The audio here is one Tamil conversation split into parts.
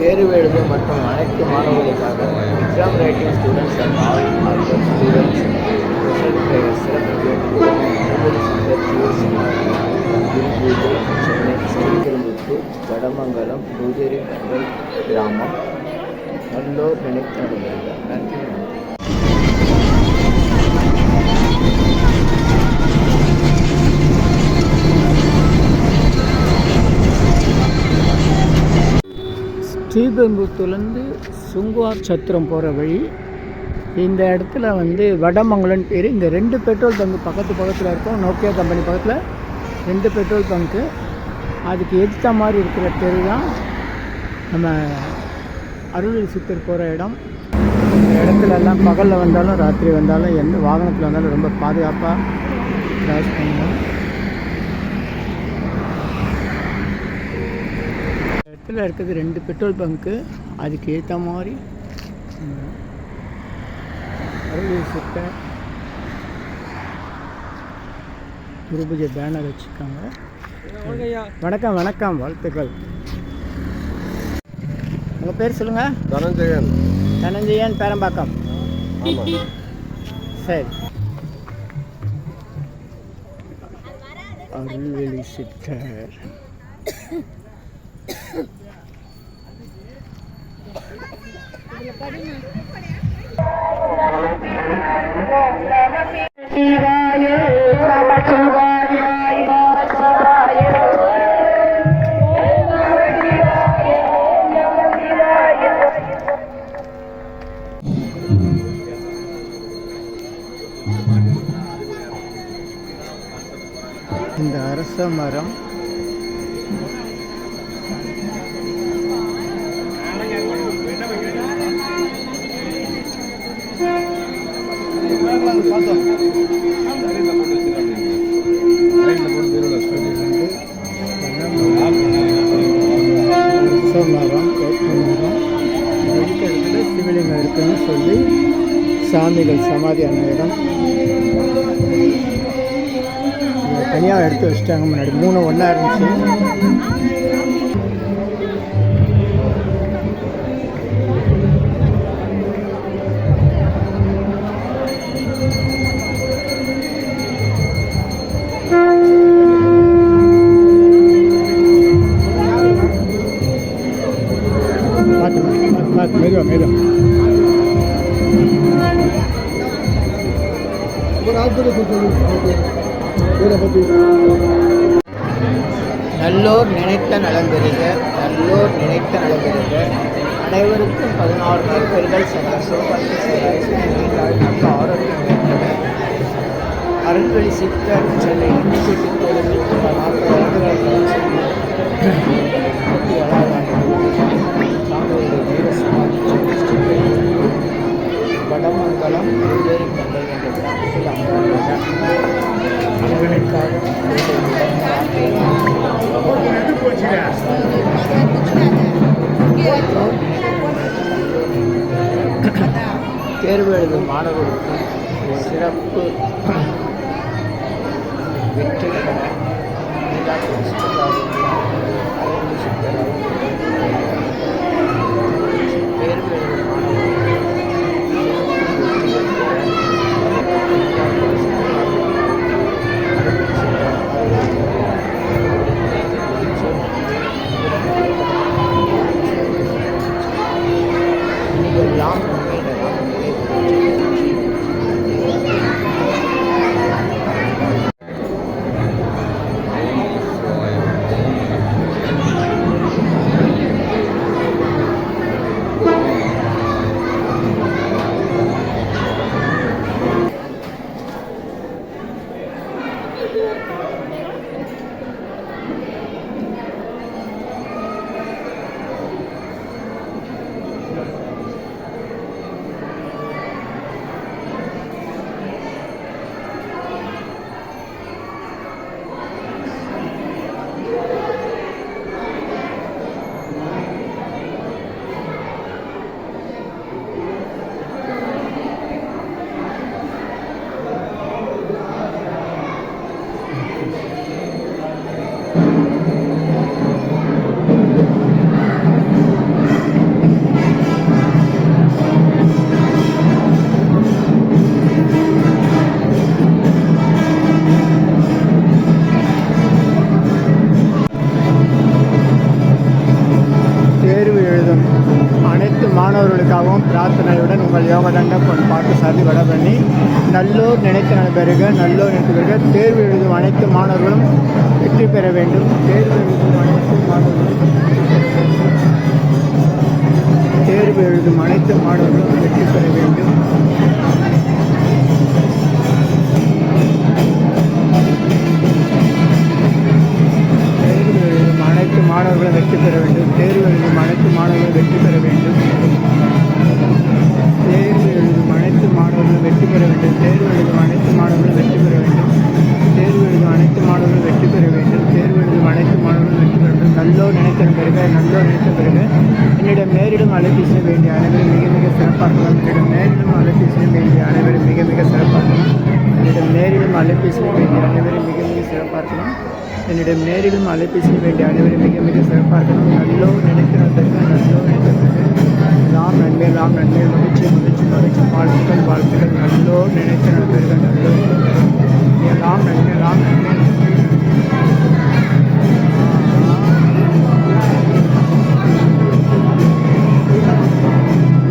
தேர்வு எழுத மற்றும் அனைத்து மாணவர்களுக்காக exam writing students and all other students சிறப்பு சென்னை ஸ்ரீபெரும்புத்தூர் வடமங்கலம் பூதேரி நகர் கிராமம் நல்லோர் நினைத்து நடந்திருந்தார் நன்றி நன்றி ஸ்ரீபெரும்புத்தூர்லேருந்து சுங்குவார் சத்திரம் போகிற வழி. இந்த இடத்துல வந்து வடமங்கலன் பேர். இந்த ரெண்டு பெட்ரோல் பங்கு பக்கத்து பக்கத்தில் இருக்கும். நோக்கியா கம்பெனி பக்கத்தில் ரெண்டு பெட்ரோல் பங்க்கு அதுக்கு எதிர்த்த மாதிரி இருக்கிற தெரு தான் நம்ம அருள் சித்தர் போகிற இடம். இந்த இடத்துல எல்லாம் பகலில் வந்தாலும் ராத்திரி வந்தாலும் எந்த வாகனத்தில் வந்தாலும் ரொம்ப பாதுகாப்பாக கிராஸ் பண்ணணும் இந்த இடத்துல இருக்குது ரெண்டு பெட்ரோல் பங்க்கு. அதுக்கு ஏற்ற மாதிரி சித்தர். குருபூஜை பேனர் வச்சுருக்காங்க. வணக்கம் வணக்கம் வாழ்த்துக்கள். உங்கள் பேர் சொல்லுங்கள் தனஞ்சயன். தனஞ்சயன் பேரம்பாக்கம். ஆமாம் சரி. அருள்வெளி சித்தர். இந்த அரச மரம் சிவலிங்கம் இருக்குன்னு சொல்லி சாமிகள் சமாதி ஆன இடம் தனியாக எடுத்து வச்சிட்டாங்க முன்னாடி. மூணு ஒன்றா இருந்துச்சு. நல்லோர் நினைத்த நலம் நல்லோர் நினைத்த நலம் அனைவருக்கும் பதினாறு நற்பெருகள் சந்தோஷம் பத்து சீராய் ஆரோக்கியம் ஏற்பட அருள்வெளி சித்தர் சென்னை இண்டிபெட்டி சித்தோடு பல நாற்பது ஆண்டுகள் வடமங்கலம் பூதேரி கண்டை என்ற கிராமத்தில் அமைந்துள்ளன அவர்களுக்காக தேர்வு எழுதும் மாணவர்களுக்கு சிறப்பு வெற்றி பெற தேர்வு எழுதும் மாணவர்கள் அனைத்து பிரார்த்தனையுடன் உங்கள் யோகதண்ட பொன் பாட்டு சாதி வடபண்ணி நல்லோர் நினைத்து நடைபெறுக நல்லோர் நினைத்து பெறுக. தேர்வு எழுதும் அனைத்து மாணவர்களும் வெற்றி பெற வேண்டும். தேர்வு எழுதும் அனைத்து மாணவர்களும் தேர்வு எழுதும் அனைத்து மாணவர்களும் வெற்றி பெற வேண்டும். தேர்வு எழுதும் அனைத்து மாணவர்களும் வெற்றி பெற வேண்டும். தேர்வு எழுதும் அனைத்து மாணவர்களும் வெற்றி பெற வேண்டும். மாணவர்களும் வெற்றி பெற வேண்டும். தேர்வு எழுதும் அனைத்து மாணவர்களும் வெற்றி பெற வேண்டும். தேர்வு எழுதும் அனைத்து மாணவர்களும் வெற்றி பெற வேண்டும். தேர்வு எழுதும் அனைத்து மாணவர்களும் வெற்றி பெற வேண்டும். நல்லோர் நினைத்த பிறகு நல்லோர் நினைத்த பிறகு என்னிடம் நேரிடும் அலைபேசி வேண்டிய அனைவரும் மிக மிக சிறப்பாக்கலாம் என்னிடம் நேரிடும் அலைபேசி வேண்டிய அனைவரும் மிக மிக சிறப்பாக்கலாம் என்னிடம் நேரிடும் அலைபேசி வேண்டிய அனைவரும் மிக மிக சிறப்பாக்கலாம் என்னிடம் நேரிடும் அலைபேசி வேண்டிய அனைவரும் மிக மிக சிறப்பாக்கலாம் நல்லோ நினைக்கிறதற்கு வந்திருக்க நல்லோ நினைத்த ராம் எல்லாம் நன்மை எல்லாம் நன்மை. மகிழ்ச்சி மகிழ்ச்சி மகிழ்ச்சி. வாழ்த்துக்கள் வாழ்த்துக்கள். நல்லோ நினைத்து நண்பர்கள் நல்லோ ராம் நன்மை ராம் நன்மை.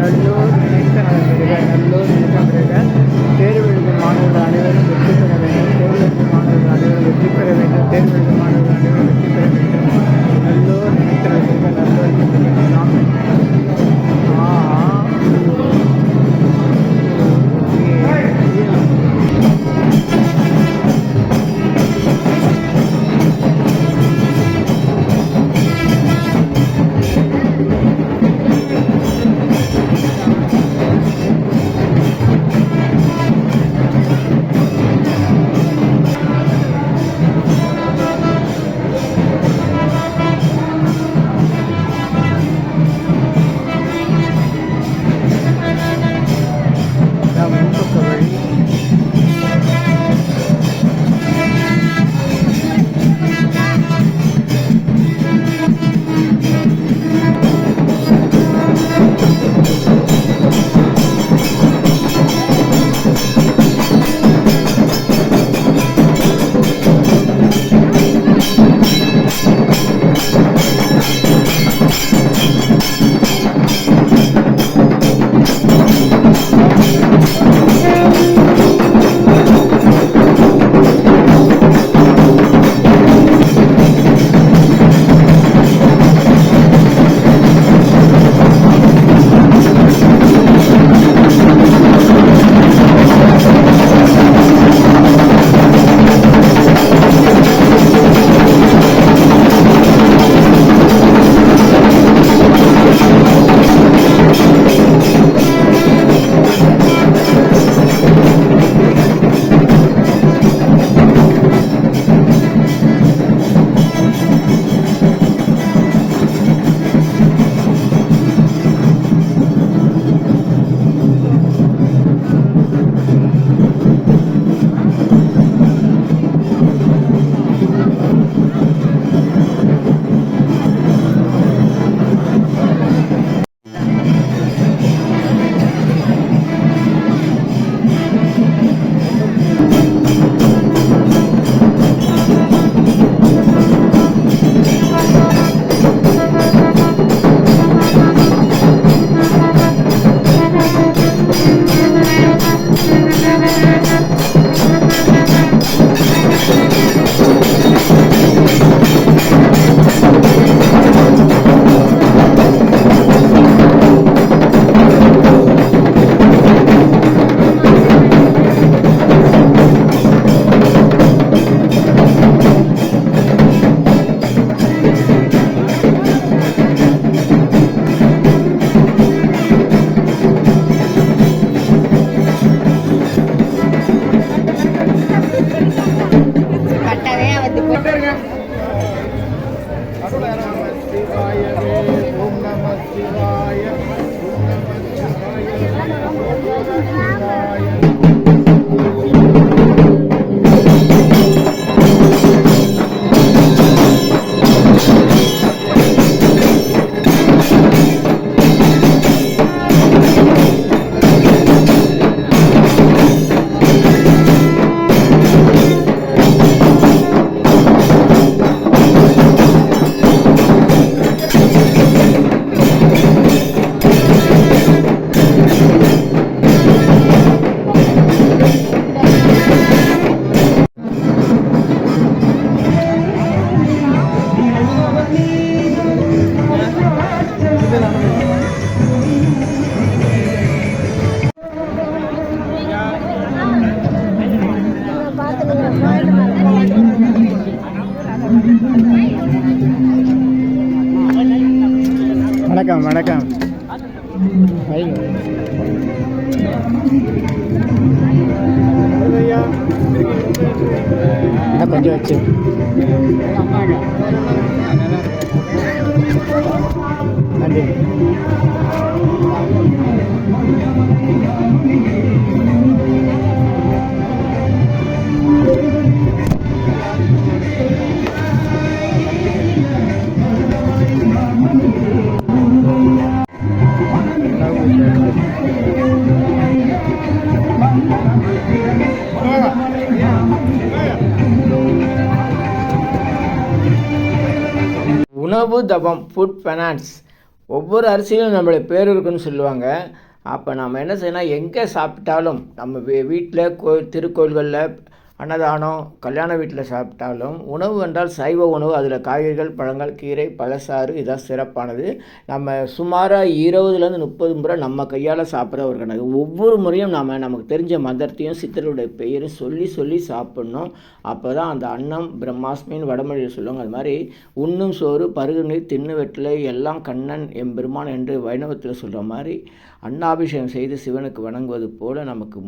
நல்லோர் நினைத்த நண்பர்கள் நல்லோர் நினைத்த பிறகு தேர்வு எழுதும் மாணவர்கள் அனைவரும் வெற்றி பெற வேண்டும். தேர்வு எழுதும் மாணவர்கள் அனைவரும் வெற்றி பெற வேண்டும். தேர்வு எழுதும் மாணவர்கள் வணக்கம் வணக்கம். கொஞ்சம் வச்சு. நன்றி. உணவு தபம் ஃபுட் ஃபைனான்ஸ் ஒவ்வொரு அரிசியிலும் நம்மளுடைய பேர் இருக்குன்னு சொல்லுவாங்க. அப்போ நம்ம என்ன செய்யணும்? எங்கே சாப்பிட்டாலும் நம்ம வீ வீட்டில் கோ திருக்கோயில்களில் அன்னதானம் கல்யாண வீட்டில் சாப்பிட்டாலும் உணவு என்றால் சைவ உணவு. அதில் காய்கறிகள் பழங்கள் கீரை பழசாறு இதான் சிறப்பானது. நம்ம சுமாராக இருபதுலேருந்து முப்பது முறை நம்ம கையால் சாப்பிட்ற ஒரு கணக்கு. ஒவ்வொரு முறையும் நாம் நமக்கு தெரிஞ்ச மதத்தையும் சித்தருடைய பெயரும் சொல்லி சொல்லி சாப்பிட்ணும். அப்போ தான் அந்த அன்னம் பிரம்மாஸ்மின்னு வடமொழியில் சொல்லுவாங்க. அது மாதிரி உண்ணும் சோறு பருகு நீர் தின்னு வெற்றிலை எல்லாம் கண்ணன் எம்பெருமான் என்று வைணவத்தில் சொல்கிற மாதிரி அன்னாபிஷேகம் செய்து சிவனுக்கு வணங்குவது போல் நமக்கு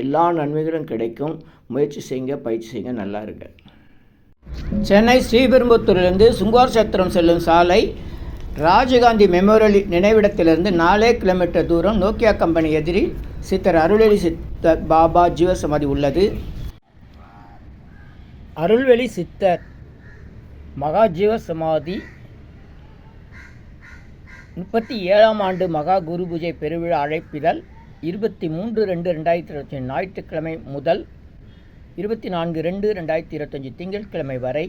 எல்லா நன்மைகளும் கிடைக்கும். முயற்சி செய்யுங்க பயிற்சி செய்யுங்க நல்லா இருங்க. சென்னை ஸ்ரீபெரும்புத்தூரிலிருந்து சுங்கார் சத்திரம் செல்லும் சாலை ராஜீவ்காந்தி மெமோரியல் நினைவிடத்திலிருந்து நாலே கிலோமீட்டர் தூரம் நோக்கியா கம்பெனி எதிரில் சித்தர் அருள்வெளி சித்தர் பாபா ஜீவசமாதி உள்ளது. அருள்வெளி சித்தர் மகா ஜீவசமாதி முப்பத்தி ஏழாம் ஆண்டு மகா குரு பூஜை பெருவிழா அழைப்பிதழ் இருபத்தி மூன்று ரெண்டு ரெண்டாயிரத்தி இருபத்தி ஞாயிற்றுக்கிழமை முதல் இருபத்தி நான்கு ரெண்டு ரெண்டாயிரத்தி இருபத்தஞ்சி திங்கட்கிழமை வரை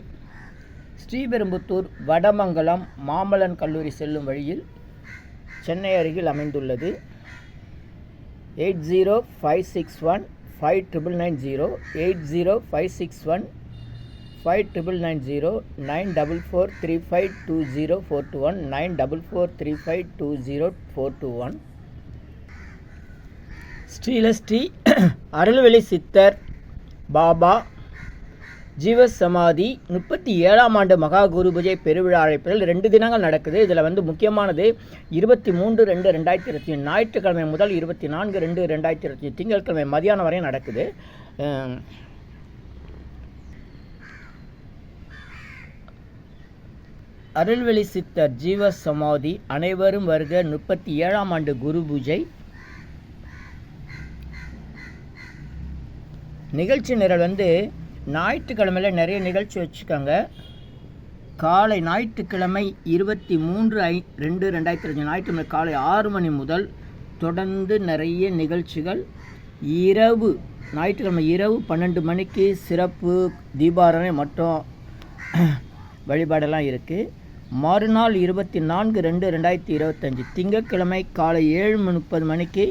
ஸ்ரீபெரும்புத்தூர் வடமங்கலம் மாமலன் கல்லூரி செல்லும் வழியில் சென்னை அருகில் அமைந்துள்ளது. Eight zero five six one five triple nine zero eight zero five six one five triple nine zero nine double four three five two zero four two one nine double four three five two zero four two one. Srilasri Arulveli Siddhar Baba ஜீவசமாதி முப்பத்தி ஏழாம் ஆண்டு மகா குரு பூஜை பெருவிழா அழைப்பில் ரெண்டு தினங்கள் நடக்குது. இதில் வந்து முக்கியமானது இருபத்தி மூன்று ரெண்டு ரெண்டாயிரத்தி இருபத்தி ஞாயிற்றுக்கிழமை முதல் இருபத்தி நான்கு ரெண்டு ரெண்டாயிரத்தி இருபத்தி திங்கட்கிழமை மதியானம் வரையும் நடக்குது. அருள்வெளி சித்தர் ஜீவ சமாதி அனைவரும் வருக. முப்பத்தி ஏழாம் ஆண்டு குரு பூஜை நிகழ்ச்சி நிரல் வந்து ஞாயிற்றுக்கிழமையில் நிறைய நிகழ்ச்சி வச்சுருக்காங்க காலை ஞாயிற்றுக்கிழமை இருபத்தி மூன்று ஐ ரெண்டு ரெண்டாயிரத்தி ரெண்டு ஞாயிற்றுக்கிழமை காலை ஆறு மணி முதல் தொடர்ந்து நிறைய நிகழ்ச்சிகள். இரவு ஞாயிற்றுக்கிழமை இரவு பன்னெண்டு மணிக்கு சிறப்பு தீபாரணை மற்றும் வழிபாடெல்லாம் இருக்குது மறுநாள் இருபத்தி நான்கு ரெண்டு ரெண்டாயிரத்தி இருபத்தஞ்சி திங்கட்கிழமை காலை ஏழு முப்பது மணிக்கு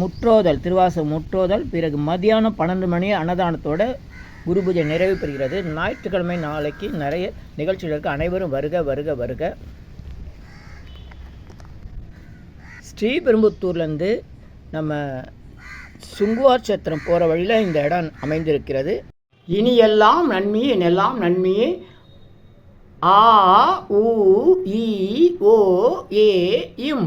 முற்றோதல் திருவாசம் முற்றோதல் பிறகு மதியானம் பன்னெண்டு மணி அன்னதானத்தோட குரு பூஜை நிறைவு பெறுகிறது. ஞாயிற்றுக்கிழமை நாளைக்கு நிறைய நிகழ்ச்சிகளுக்கு அனைவரும் வருக வருக வருக. ஸ்ரீபெரும்புத்தூர்லேருந்து நம்ம சுங்குவார் சத்திரம் போகிற வழியில் இந்த இடம் அமைந்திருக்கிறது. இனி எல்லாம் நன்மையே எல்லாம் நன்மையே. ஆ உ இ ஓ ஏ இம்.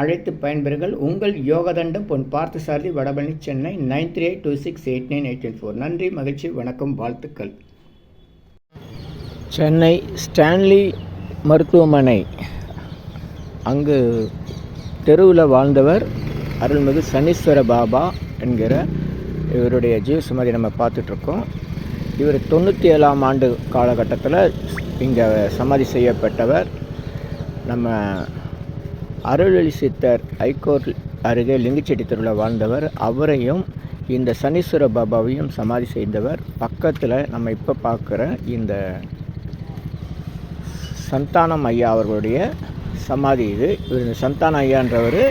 அழைத்து பயன்பெறுங்கள். உங்கள் Yogathandam Pon Partha Sarathi Vadapalani Chennai nine three eight two six eight nine eight four. நன்றி மகிழ்ச்சி வணக்கம் வாழ்த்துக்கள். சென்னை ஸ்டான்லி மருத்துவமனை. அங்கு தெருவில் வாழ்ந்தவர் அருள்மிகு சனீஸ்வர பாபா என்கிற இவருடைய ஜீவ சுமதி நம்ம பார்த்துட்ருக்கோம். இவர் தொண்ணூற்றி ஏழாம் ஆண்டு காலகட்டத்தில் இங்கே சமாதி செய்யப்பட்டவர். நம்ம அருளொளி சித்தர் ஐகோர்ட் அருகே லிங்கிச்செட்டி தெருவில் வாழ்ந்தவர். அவரையும் இந்த சனீஸ்வர பாபாவையும் சமாதி செய்தவர். பக்கத்தில் நம்ம இப்போ பார்க்குற இந்த சந்தானம் ஐயா அவர்களுடைய சமாதி இது. இவர் இந்த சந்தான ஐயான்றவர்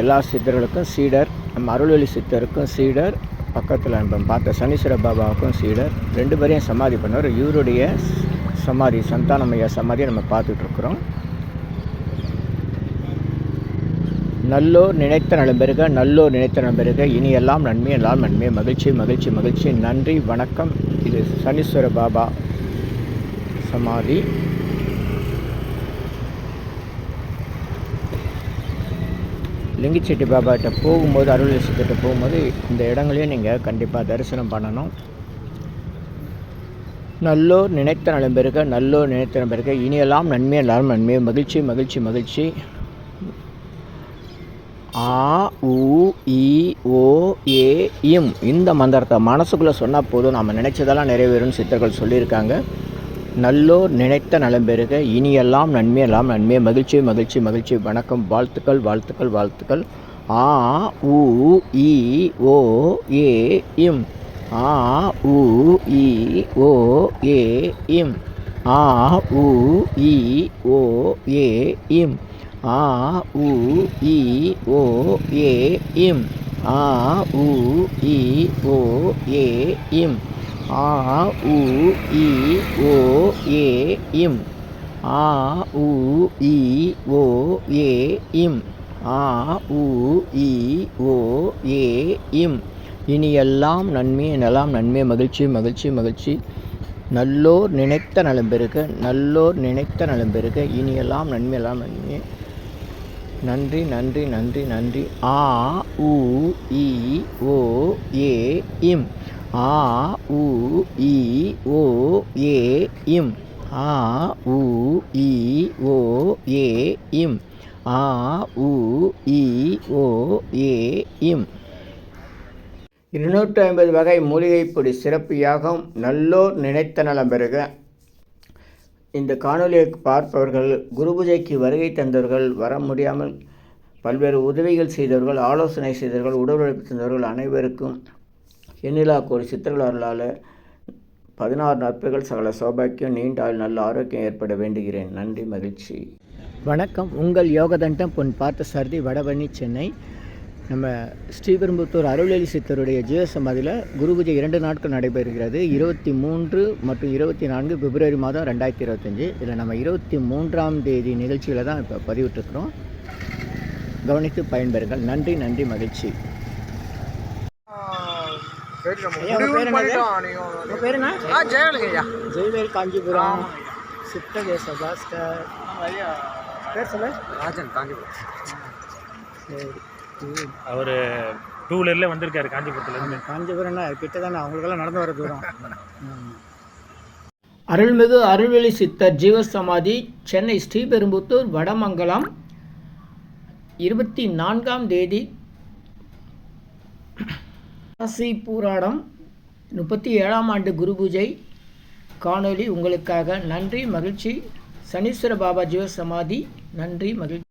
எல்லா சித்தர்களுக்கும் சீடர் நம்ம அருள்வெளி சித்தருக்கும் சீடர் பக்கத்தில் நம்ம பார்த்த சனீஸ்வர பாபாவுக்கும் சீடர். ரெண்டு பேரையும் சமாதி பண்ணவர். இவருடைய சமாதி சந்தானம் ஐயா சமாதியை நம்ம பார்த்துட்ருக்குறோம் நல்லோர் நினைத்த நலம் நல்லோர் நினைத்த நலம் இனி எல்லாம் நன்மை எல்லாம் நன்மை. மகிழ்ச்சி மகிழ்ச்சி மகிழ்ச்சி. நன்றி வணக்கம். இது சனீஸ்வர பாபா சமாதி. லிங்கிச்செட்டி பாபாட்ட போகும்போது அருள் சித்திட்ட போகும்போது இந்த இடங்களையும் நீங்கள் கண்டிப்பாக தரிசனம் பண்ணணும். நல்லோர் நினைத்த நலம் நல்லோர் நினைத்த நலம் இனியெல்லாம் நன்மை எல்லாரும் நன்மை. மகிழ்ச்சி மகிழ்ச்சி மகிழ்ச்சி. ஆ உ இ ஓ ஏ இம். இந்த மந்திரத்தை மனசுக்குள்ளே சொன்னால் போதும். நம்ம நினைச்சதெல்லாம் நிறைவேறும்னு சித்தர்கள் சொல்லியிருக்காங்க. நல்லோர் நினைத்த நலம் பெறுக. இனியெல்லாம் நன்மையெல்லாம் நன்மை. மகிழ்ச்சி மகிழ்ச்சி மகிழ்ச்சி. வணக்கம். வாழ்த்துக்கள் வாழ்த்துக்கள் வாழ்த்துக்கள். ஆ உ இ ஓ ஏ இம். ஆ உ இ ஓ ஏ இம். ஆ உ இ ஓ ஏ இம். ஆ உ இ ஓ ஏ இம். ஆ உ இ ஓ ஏ இம். ஆ உ இ ஓ ஏ இம். ஆ உ இ ஓ ஏ இம். ஆ உ இ ஓ ஏ இம். இனியெல்லாம் நன்மை நலம் நன்மை மகிழ்ச்சி மகிழ்ச்சி மகிழ்ச்சி. நல்லோர் நினைத்த நலம் பெருக நல்லோர் நினைத்த நலம் பெருக இனியெல்லாம் நன்மை எல்லாம் நன்மை. நன்றி நன்றி நன்றி நன்றி. ஆ உ இ ஓ ஏ இம். ஆ உ இ ஓ ஏ இம். ஆ உ இ ஓ ஏ இம். ஆ உ இ ஓ ஏ இம். இருநூற்றி ஐம்பது வகை மூலிகைப் பொடி சிறப்பு யாகம் நல்லோர் நினைத்த நலம் பெறுக. இந்த காணொலியை பார்ப்பவர்கள் குருபூஜைக்கு வருகை தந்தவர்கள் வர முடியாமல் பல்வேறு உதவிகள் செய்தவர்கள் ஆலோசனை செய்தவர்கள் உடல் உழைப்பு தந்தவர்கள் அனைவருக்கும் எண்ணிலா கோடி சித்தர்கள் அருளால் பதினாறு நற்புகள் சகல சௌபாக்கியம் நீண்டால் நல்ல ஆரோக்கியம் ஏற்பட வேண்டுகிறேன். நன்றி மகிழ்ச்சி. வணக்கம். உங்கள் யோகதண்டம் பொன் பார்த்த சாரதி வடபழனி சென்னை. நம்ம ஸ்ரீபெரும்புத்தூர் அருள்வெளி சித்தருடைய ஜீவ சமாதியில் குரு பூஜை இரண்டு நாட்கள் நடைபெறுகிறது. இருபத்தி மூன்று மற்றும் இருபத்தி நான்கு பிப்ரவரி மாதம் ரெண்டாயிரத்தி இருபத்தஞ்சி இதில் நம்ம இருபத்தி மூன்றாம் தேதி நிகழ்ச்சியில் தான் இப்போ பதிவிட்டிருக்கிறோம். கவனித்து பயன்பெறுங்கள். நன்றி நன்றி மகிழ்ச்சி. ஜெய்வேல் காஞ்சிபுரம். சித்தகேச பாஸ்கர் பேர் சொல்ல? ராஜன் காஞ்சிபுரம். சரி. அவர் டூ வீலரில் வந்திருக்காரு காஞ்சிபுரத்துலேருந்து காஞ்சிபுரம்னா கிட்ட தானே அவங்களுக்கெல்லாம் நடந்து வர தூரம். அருள்மிகு அருள்வெளி சித்தர் ஜீவசமாதி சென்னை ஸ்ரீபெரும்புத்தூர் வடமங்கலம் இருபத்தி நான்காம் தேதி காசி பூராடம் முப்பத்தி ஏழாம் ஆண்டு குரு பூஜை காணொளி உங்களுக்காக நன்றி மகிழ்ச்சி. சனீஸ்வர பாபா ஜீவசமாதி நன்றி மகிழ்ச்சி.